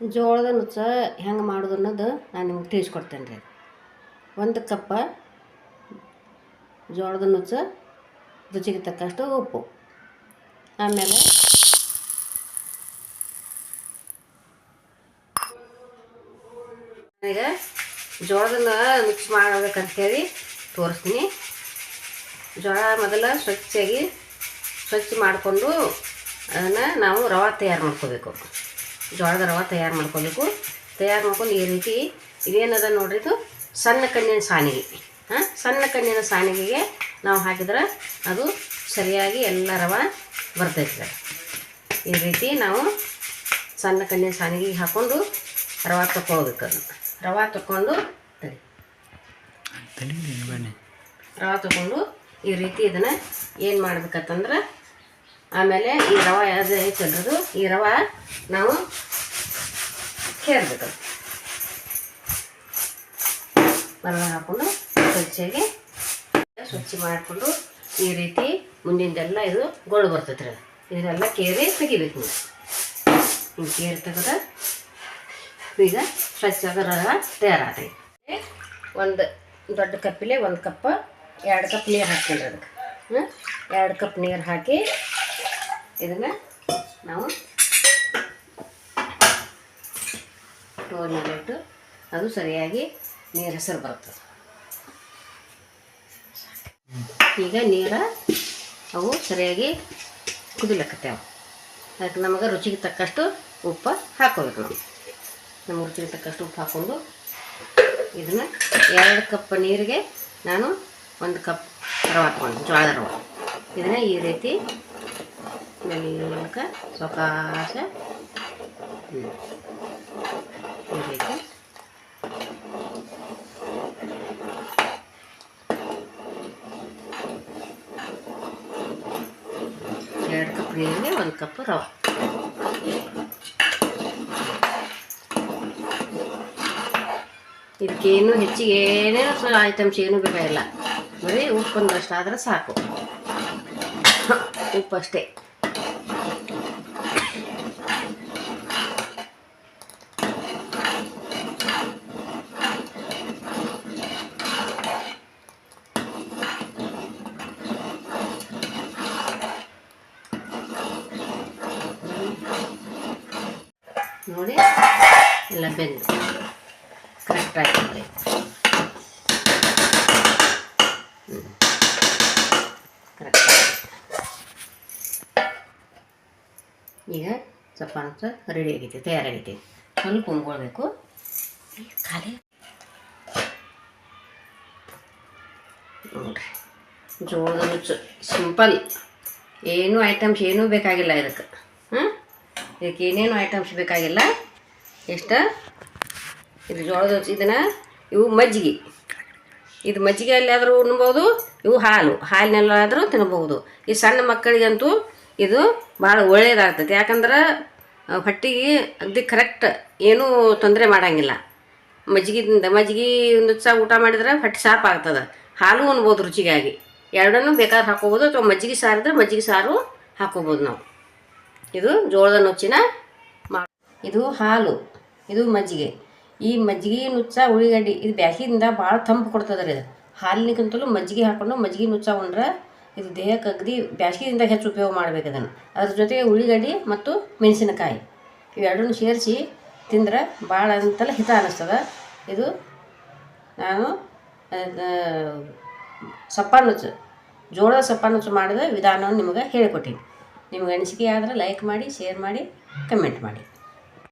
ಜೋಳದ ನುಚ್ಚ ಹೆಂಗೆ ಮಾಡೋದು ಅನ್ನೋದು ನಾನು ನಿಮ್ಗೆ ತಿಳಿಸ್ಕೊಡ್ತೇನೆ ರೀ. ಒಂದು ಕಪ್ಪ ಜೋಳದ ನುಚ್ಚ, ರುಚಿಗೆ ತಕ್ಕಷ್ಟು ಉಪ್ಪು. ಆಮೇಲೆ ಈಗ ಜೋಳದನ್ನ ಮಿಕ್ಸ್ ಮಾಡಬೇಕಂತ ಹೇಳಿ ತೋರಿಸ್ತೀನಿ. ಜೋಳ ಮೊದಲ ಸ್ವಚ್ಛಾಗಿ ಸ್ವಚ್ಛ ಮಾಡಿಕೊಂಡು ಅದನ್ನು ನಾವು ರವೆ ತಯಾರು ಮಾಡ್ಕೋಬೇಕು. ಜೋಳದ ರವೆ ತಯಾರು ಮಾಡ್ಕೋಬೇಕು ತಯಾರು ಮಾಡ್ಕೊಂಡು ಈ ರೀತಿ ಇದೇನದ ನೋಡ್ರಿ ಇದು? ಸಣ್ಣ ಕಣ್ಣಿನ ಸಾನಿಗೆ. ಹಾಂ ಸಣ್ಣ ಕಣ್ಣಿನ ಸಾನಿಗೆಗೆ ನಾವು ಹಾಕಿದ್ರೆ ಅದು ಸರಿಯಾಗಿ ಎಲ್ಲ ರವ ಬರ್ತೈತೆ ಈ ರೀತಿ ನಾವು ಸಣ್ಣ ಕಣ್ಣಿನ ಸಾನಿಗೆ ಹಾಕ್ಕೊಂಡು ರವೆ ಅದನ್ನು. ರವೆ ತಗೊಂಡು ರವೆ ತಗೊಂಡು ಈ ರೀತಿ ಇದನ್ನು ಏನು ಮಾಡ್ಬೇಕಂತಂದ್ರೆ ಆಮೇಲೆ ಈ ರವೆ ಅದು ಐತಲ್ರದು ಈ ರವೆ ನಾವು ಕೇರ್ಬೇಕು. ಮರಳ ಹಾಕ್ಕೊಂಡು ಸ್ವಚ್ಛಗೆ ಸ್ವಚ್ಛ ಮಾಡಿಕೊಂಡು ಈ ರೀತಿ ಮುಂದಿಂದೆಲ್ಲ ಇದು ಗೋಳು ಬರ್ತೈತೆ ರೀ ಇದನ್ನೆಲ್ಲ ಕೇರಿ ತೆಗಿಬೇಕು ನೀವು. ಹಿಂಗೆ ಕೇರಿ ತೆಗೆದ ಈಗ ಸ್ವಚ್ಛಾಗ ರವೆ ತಯಾರಾಗೈತೆ ಒಂದು ದೊಡ್ಡ ಕಪ್ಪಿಲೆ ಒಂದು ಕಪ್, ಎರಡು ಕಪ್ ನೀರು ಹಾಕ್ತೀನಿ ಅದಕ್ಕೆ. ಎರಡು ಕಪ್ ನೀರು ಹಾಕಿ ಇದನ್ನು ನಾವು ಮೇಲೆ ಇಟ್ಟು ಅದು ಸರಿಯಾಗಿ ನೀರು ಹೆಸರು ಬರ್ತದೆ ಈಗ ನೀರ ಅವು ಸರಿಯಾಗಿ ಕುದಿಲಕ್ಕತ್ತೇವೆ ಅದಕ್ಕೆ ನಮಗೆ ರುಚಿಗೆ ತಕ್ಕಷ್ಟು ಉಪ್ಪು ಹಾಕೋಬೇಕು ನಾವು. ನಮ್ಮ ರುಚಿಗೆ ತಕ್ಕಷ್ಟು ಉಪ್ಪು ಹಾಕ್ಕೊಂಡು ಇದನ್ನು ಎರಡು ಕಪ್ ನೀರಿಗೆ ನಾನು ಒಂದು ಕಪ್ ರವೆ ಹಾಕ್ಕೊಂಡು, ಜೋಳದ ರವೆ. ಇದನ್ನು ಈ ರೀತಿ ಮೆಲ್ಲಕ ಹ್ಮ್. ಈ ಎರಡು ಕಪ್ ನೀರಿಗೆ ಒಂದು ಕಪ್ ರವೆ. ಇದಕ್ಕೇನು ಹೆಚ್ಚಿಗೆ ಏನೇನು ಐಟಮ್ಸ್ ಏನೂ ಬೇಕಾಗಿಲ್ಲ ಬರೀ ಉಪ್ಪೊಂದಷ್ಟು ಆದರೆ ಸಾಕು. ಉಪ್ಪು ನೋಡಿ. ಎಲ್ಲ ಬೆಂದು. ಕರೆಕ್ಟ್ ನೋಡಿ ಈಗ ಅಂತ ರೆಡಿ ಆಗಿದೆ ತಯಾರಾಗಿದೆ ಸ್ವಲ್ಪ ಉಮ್ಕೊಳ್ಬೇಕು ಖಾಲಿ. ನೋಡ್ರಿ. ಜೋಳದ ನುಚ್ಚು ಸಿಂಪಲ್ ಏನೂ ಐಟಮ್ಸ್ ಏನೂ ಬೇಕಾಗಿಲ್ಲ ಇದಕ್ಕೆ. ಹಾಂ ಇದಕ್ಕೆ ಏನೇನು ಐಟಮ್ಸ್ ಬೇಕಾಗಿಲ್ಲ? ಎಷ್ಟು? ಇದು ಜೋಳದ ಇದನ್ನು ಇವು ಮಜ್ಜಿಗೆ. ಇದು ಮಜ್ಜಿಗೆ ಆದರೂ ಉಣ್ಬೋದು, ಇವು ಹಾಲು. ಹಾಲಿನಲ್ಲಾದರೂ ತಿನ್ಬೋದು. ಈ ಸಣ್ಣ ಮಕ್ಕಳಿಗಂತೂ ಇದು ಭಾಳ ಒಳ್ಳೆಯದಾಗ್ತದೆ ಯಾಕಂದ್ರೆ ಹೊಟ್ಟಿಗೆ ಅಗದಿ ಕರೆಕ್ಟ್ ಏನೂ ತೊಂದರೆ ಮಾಡೋಂಗಿಲ್ಲ. ಮಜ್ಜಿಗೆದಿಂದ ಮಜ್ಜಿಗೆ ನುಚ್ಚ ಊಟ ಮಾಡಿದ್ರೆ ಹೊಟ್ಟೆ ಸಾಪ್ ಆಗ್ತದೆ. ಹಾಲು ಉಣ್ಬೋದು ರುಚಿಗಾಗಿ. ಎರಡನ್ನೂ ಬೇಕಾದ್ರೆ ಹಾಕೋಬೋದು, ಅಥವಾ ಮಜ್ಜಿಗೆ ಸಾರಿದ್ರೆ ಮಜ್ಜಿಗೆ ಸಾರು ಹಾಕೋಬೋದು ನಾವು. ಇದು ಜೋಳದ ನುಚ್ಚಿನ ಮಾ ಇದು ಹಾಲು, ಇದು ಮಜ್ಜಿಗೆ. ಈ ಮಜ್ಜಿಗೆ ನುಚ್ಚ ಉಳ್ಳಿಗಡ್ಡಿ ಇದು ಬ್ಯಾಸಿಯಿಂದ ಭಾಳ ತಂಪು ಕೊಡ್ತದೆ ರೀ ಇದು. ಹಾಲಿನಿಗಿಂತಲೂ ಮಜ್ಜಿಗೆ ಹಾಕೊಂಡು ಮಜ್ಜಿಗೆ ನುಚ್ಚ ಉಂಡ್ರೆ ಇದು ದೇಹಕ್ಕೆ ಅಗದಿ ಬ್ಯಾಸಿಗೆಯಿಂದ ಹೆಚ್ಚು ಉಪಯೋಗ ಮಾಡ್ಬೇಕು ಅದನ್ನು ಅದ್ರ ಜೊತೆಗೆ ಉಳ್ಳಿಗಡ್ಡಿ ಮತ್ತು ಮೆಣಸಿನಕಾಯಿ. ಇವೆರಡನ್ನೂ ಸೇರಿಸಿ ತಿಂದ್ರೆ ಭಾಳ ಅಂತಲೇ ಹಿತ ಅನ್ನಿಸ್ತದೆ ಇದು ನಾನು ಅದ ಸಪ್ಪ ನುಚ್ಚು ಜೋಳದ ಸಪ್ಪ ನುಚ್ಚು ಮಾಡಿದ ವಿಧಾನವನ್ನು ನಿಮಗೆ ಹೇಳಿಕೊಟ್ಟೀನಿ. ನಿಮಗೆ ಅನಿಸಿಕೆ ಆದರೆ ಲೈಕ್ ಮಾಡಿ ಶೇರ್ ಮಾಡಿ ಕಮೆಂಟ್ ಮಾಡಿ.